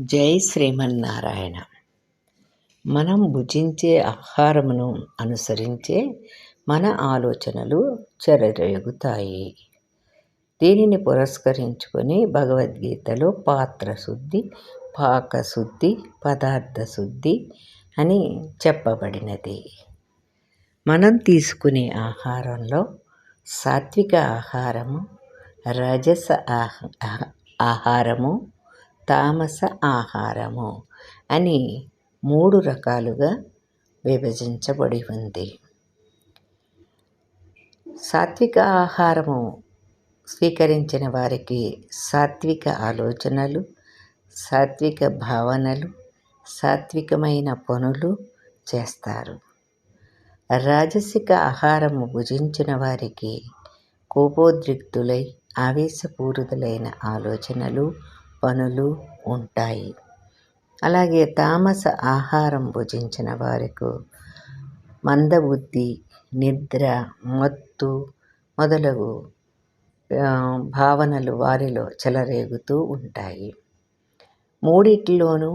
జై శ్రీమన్నారాయణ. మనం భుజించే ఆహారమును అనుసరించే మన ఆలోచనలు చెరగుతాయి దీనిని పురస్కరించుకొని భగవద్గీతలో పాత్ర శుద్ధి పాకశుద్ధి పదార్థ శుద్ధి అని చెప్పబడినది. మనం తీసుకునే ఆహారంలో సాత్విక ఆహారము రజస ఆహారము తామస ఆహారము అని మూడు రకాలుగా విభజించబడి ఉంది. సాత్విక ఆహారము స్వీకరించిన వారికి సాత్విక ఆలోచనలు సాత్విక భావనలు సాత్వికమైన పనులు చేస్తారు. రాజసిక ఆహారము భుజించిన వారికి కోపోద్రిక్తులై ఆవేశపూరితులైన ఆలోచనలు పనులు ఉంటాయి. అలాగే తామస ఆహారం భుజించిన వారికి మందబుద్ధి నిద్ర మత్తు మొదలగు భావనలు వారిలో చెలరేగుతూ ఉంటాయి. మూడిటిలోనూ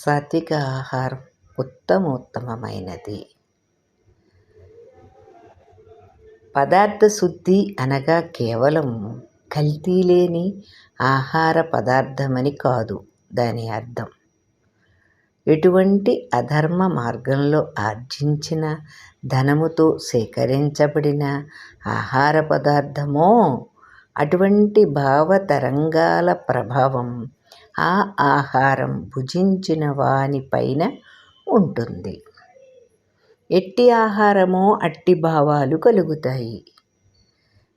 సాత్విక ఆహారం ఉత్తమోత్తమైనది పదార్థ శుద్ధి అనగా కేవలం కల్తీ లేని ఆహార పదార్థమని కాదు దాని అర్థం. ఎటువంటి అధర్మ మార్గంలో ఆర్జించిన ధనముతో సేకరించబడిన ఆహార పదార్థమో అటువంటి భావతరంగాల ప్రభావం ఆ ఆహారం భుజించిన వానిపైన ఉంటుంది. ఎట్టి ఆహారమో అట్టి భావాలు కలుగుతాయి.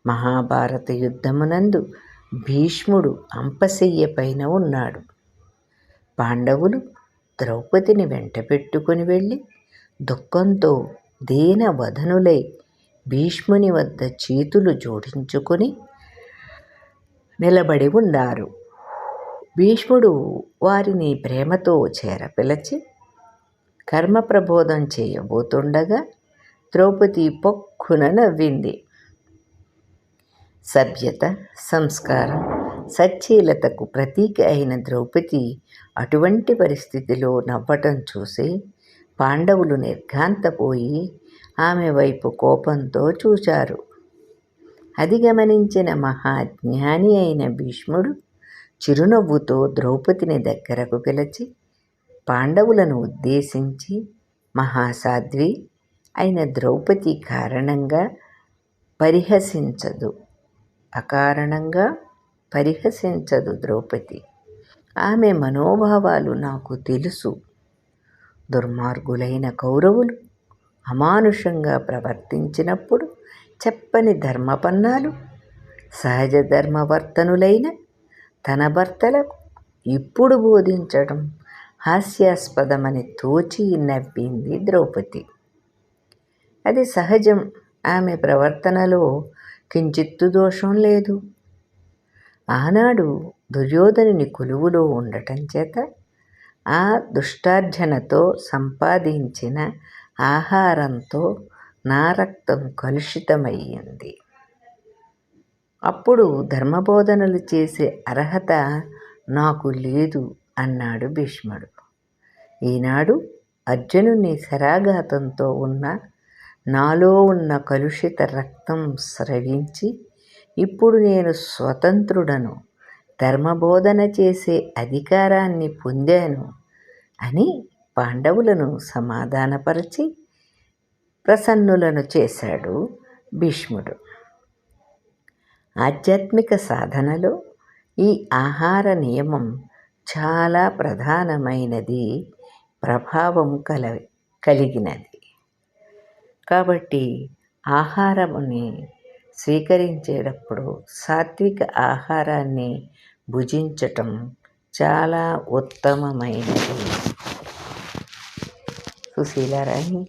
మహాభారత యుద్ధమునందు భీష్ముడు అంపశయ్య పైన ఉన్నాడు. పాండవులు ద్రౌపదిని వెంట పెట్టుకుని వెళ్ళి దుఃఖంతో దీన వధనులై భీష్ముని వద్ద చేతులు జోడించుకొని నిలబడి ఉన్నారు. భీష్ముడు వారిని ప్రేమతో చేరపిలచి కర్మ ప్రబోధం చేయబోతుండగా ద్రౌపది పొక్కున నవ్వింది. సభ్యత సంస్కారం సచ్చీలతకు ప్రతీక అయిన ద్రౌపది అటువంటి పరిస్థితిలో నవ్వటం చూసి పాండవులు నిర్ఘాంతపోయి ఆమె వైపు కోపంతో చూశారు. అది గమనించిన మహాజ్ఞాని అయిన భీష్ముడు చిరునవ్వుతో ద్రౌపదిని దగ్గరకు పిలిచి పాండవులను ఉద్దేశించి మహాసాధ్వి అయిన ద్రౌపది కారణంగా పరిహసించదు. అకారణంగా పరిహసించదు ద్రౌపది. ఆమె మనోభావాలు నాకు తెలుసు. దుర్మార్గులైన కౌరవులు అమానుషంగా ప్రవర్తించినప్పుడు చెప్పని ధర్మపన్నాలు సహజ ధర్మవర్తనులైన తన భర్తలకు ఇప్పుడు బోధించడం హాస్యాస్పదమని తోచి నవ్వింది ద్రౌపది. అది సహజం. ఆమె ప్రవర్తనలో కించిత్తు దోషం లేదు. ఆనాడు దుర్యోధనుని కొలువులో ఉండటం చేత ఆ దుష్టార్జనతో సంపాదించిన ఆహారంతో నా రక్తం కలుషితమయ్యింది. అప్పుడు ధర్మబోధనలు చేసే అర్హత నాకు లేదు అన్నాడు భీష్ముడు. ఈనాడు అర్జునుని శరాఘాతంతో ఉన్న నాలో ఉన్న కలుషిత రక్తం స్రవించి ఇప్పుడు నేను స్వతంత్రుడను ధర్మబోధన చేసే అధికారాన్ని పొందాను అని పాండవులను సమాధానపరిచి ప్రసన్నులను చేశాడు భీష్ముడు. ఆధ్యాత్మిక సాధనలో ఈ ఆహార నియమం చాలా ప్రధానమైనది ప్రభావం కల కలిగినది. కాబట్టి ఆహారముని స్వీకరించేటప్పుడు సాత్విక ఆహారాన్ని భుజించటం చాలా ఉత్తమమైనది. సుశీలారాణి